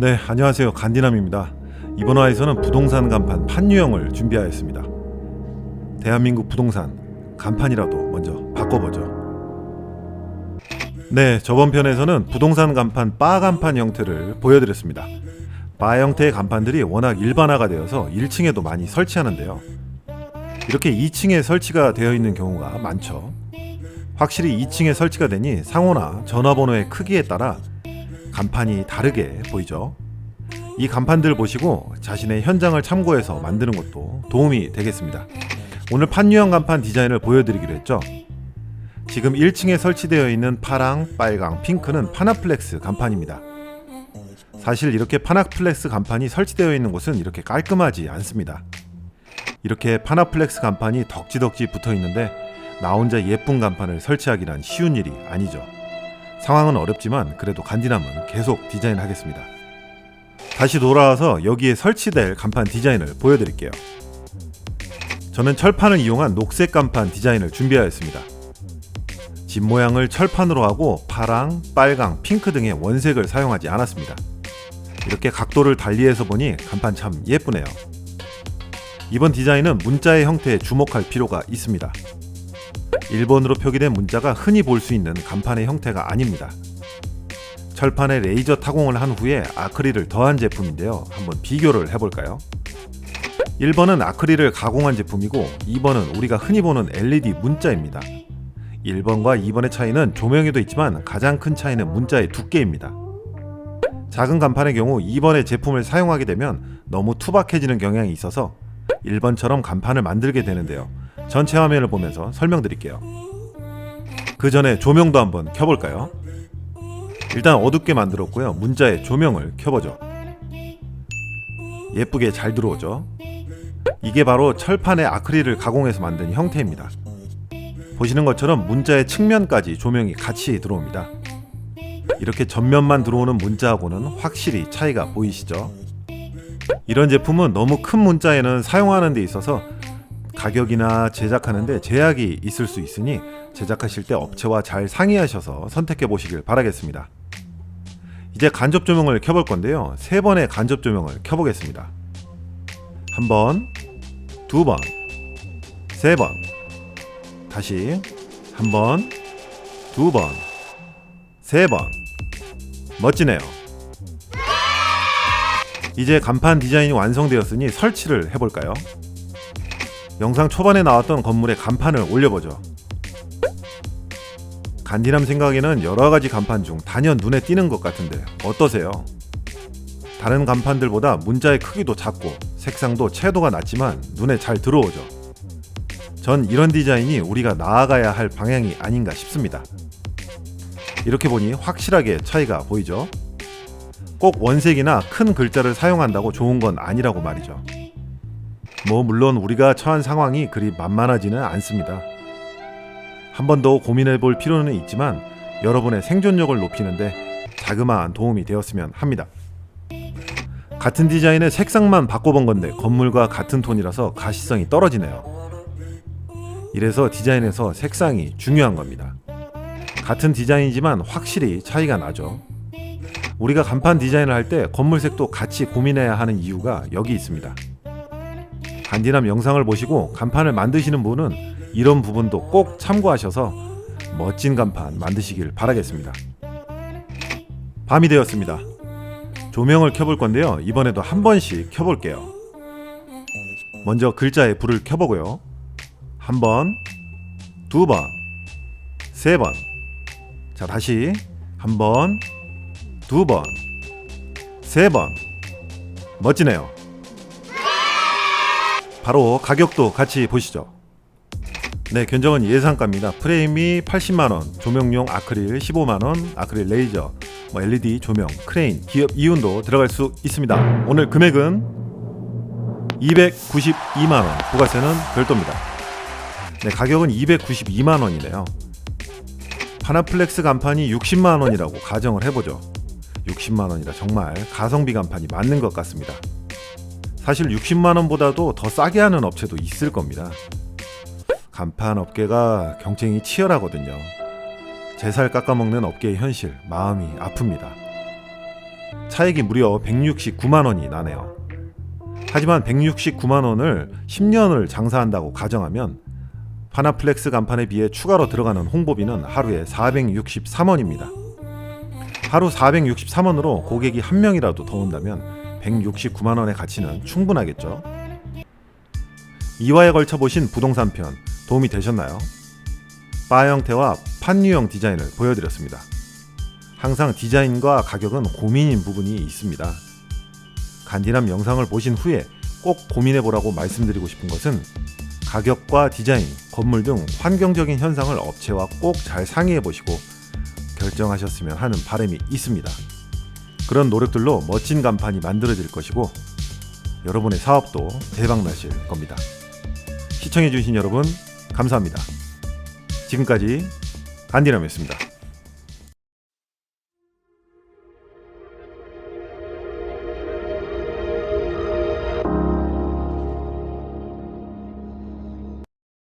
네, 안녕하세요. 간디남입니다. 이번 화에서는 부동산 간판 판유형을 준비하였습니다. 대한민국 부동산 간판이라도 먼저 바꿔보죠. 네, 저번 편에서는 부동산 간판 바 간판 형태를 보여드렸습니다. 바 형태의 간판들이 워낙 일반화가 되어서 1층에도 많이 설치하는데요. 이렇게 2층에 설치가 되어 있는 경우가 많죠. 확실히 2층에 설치가 되니 상호나 전화번호의 크기에 따라 간판이 다르게 보이죠. 이 간판들 보시고 자신의 현장을 참고해서 만드는 것도 도움이 되겠습니다. 오늘 판유형 간판 디자인을 보여드리기로 했죠. 지금 1층에 설치되어 있는 파랑, 빨강, 핑크는 파나플렉스 간판입니다. 사실 이렇게 파나플렉스 간판이 설치되어 있는 곳은 이렇게 깔끔하지 않습니다. 이렇게 파나플렉스 간판이 덕지덕지 붙어 있는데 나 혼자 예쁜 간판을 설치하기란 쉬운 일이 아니죠. 상황은 어렵지만 그래도 간디남은 계속 디자인하겠습니다. 다시 돌아와서 여기에 설치될 간판 디자인을 보여드릴게요. 저는 철판을 이용한 녹색 간판 디자인을 준비하였습니다. 집 모양을 철판으로 하고 파랑, 빨강, 핑크 등의 원색을 사용하지 않았습니다. 이렇게 각도를 달리해서 보니 간판 참 예쁘네요. 이번 디자인은 문자의 형태에 주목할 필요가 있습니다. 1번으로 표기된 문자가 흔히 볼 수 있는 간판의 형태가 아닙니다. 철판에 레이저 타공을 한 후에 아크릴을 더한 제품인데요. 한번 비교를 해볼까요? 1번은 아크릴을 가공한 제품이고 2번은 우리가 흔히 보는 LED 문자입니다. 1번과 2번의 차이는 조명에도 있지만 가장 큰 차이는 문자의 두께입니다. 작은 간판의 경우 2번의 제품을 사용하게 되면 너무 투박해지는 경향이 있어서 1번처럼 간판을 만들게 되는데요. 전체 화면을 보면서 설명드릴게요. 그 전에 조명도 한번 켜볼까요? 일단 어둡게 만들었고요. 문자에 조명을 켜보죠. 예쁘게 잘 들어오죠. 이게 바로 철판에 아크릴을 가공해서 만든 형태입니다. 보시는 것처럼 문자의 측면까지 조명이 같이 들어옵니다. 이렇게 전면만 들어오는 문자하고는 확실히 차이가 보이시죠? 이런 제품은 너무 큰 문자에는 사용하는 데 있어서 가격이나 제작하는데 제약이 있을 수 있으니 제작하실 때 업체와 잘 상의하셔서 선택해 보시길 바라겠습니다. 이제 간접 조명을 켜볼 건데요. 세 번의 간접 조명을 켜보겠습니다. 한 번, 두 번, 세 번, 다시 한 번, 두 번, 세 번. 멋지네요. 이제 간판 디자인이 완성되었으니 설치를 해볼까요? 영상 초반에 나왔던 건물에 간판을 올려보죠. 간디남 생각에는 여러 가지 간판 중 단연 눈에 띄는 것 같은데 어떠세요? 다른 간판들보다 문자의 크기도 작고 색상도 채도가 낮지만 눈에 잘 들어오죠. 전 이런 디자인이 우리가 나아가야 할 방향이 아닌가 싶습니다. 이렇게 보니 확실하게 차이가 보이죠? 꼭 원색이나 큰 글자를 사용한다고 좋은 건 아니라고 말이죠. 뭐 물론 우리가 처한 상황이 그리 만만하지는 않습니다. 한 번 더 고민해 볼 필요는 있지만 여러분의 생존력을 높이는데 자그마한 도움이 되었으면 합니다. 같은 디자인의 색상만 바꿔본 건데 건물과 같은 톤이라서 가시성이 떨어지네요. 이래서 디자인에서 색상이 중요한 겁니다. 같은 디자인이지만 확실히 차이가 나죠. 우리가 간판 디자인을 할 때 건물색도 같이 고민해야 하는 이유가 여기 있습니다. 간디남 영상을 보시고 간판을 만드시는 분은 이런 부분도 꼭 참고하셔서 멋진 간판 만드시길 바라겠습니다. 밤이 되었습니다. 조명을 켜볼 건데요. 이번에도 한 번씩 켜볼게요. 먼저 글자에 불을 켜보고요. 한 번, 두 번, 세 번. 자, 다시 한 번, 두 번, 세 번. 멋지네요. 바로 가격도 같이 보시죠. 네, 견적은 예상가입니다. 프레임이 80만 원, 조명용 아크릴 15만 원, 아크릴 레이저, 뭐 LED 조명, 크레인, 기업 이윤도 들어갈 수 있습니다. 오늘 금액은 292만 원, 부가세는 별도입니다. 네, 가격은 292만 원이네요. 파나플렉스 간판이 60만 원이라고 가정을 해보죠. 60만 원이라 정말 가성비 간판이 맞는 것 같습니다. 사실 60만 원보다도 더 싸게 하는 업체도 있을 겁니다. 간판 업계가 경쟁이 치열하거든요. 제 살 깎아먹는 업계의 현실, 마음이 아픕니다. 차액이 무려 169만 원이 나네요. 하지만 169만 원을 10년을 장사한다고 가정하면 파나플렉스 간판에 비해 추가로 들어가는 홍보비는 하루에 463원입니다. 하루 463원으로 고객이 한 명이라도 더 온다면 169만 원의 가치는 충분하겠죠. 이화에 걸쳐 보신 부동산 편 도움이 되셨나요? 바 형태와 판유형 디자인을 보여드렸습니다. 항상 디자인과 가격은 고민인 부분이 있습니다. 간디남 영상을 보신 후에 꼭 고민해 보라고 말씀드리고 싶은 것은 가격과 디자인, 건물 등 환경적인 현상을 업체와 꼭 잘 상의해 보시고 결정하셨으면 하는 바람이 있습니다. 그런 노력들로 멋진 간판이 만들어질 것이고 여러분의 사업도 대박 나실 겁니다. 시청해 주신 여러분 감사합니다. 지금까지 간디남이었습니다.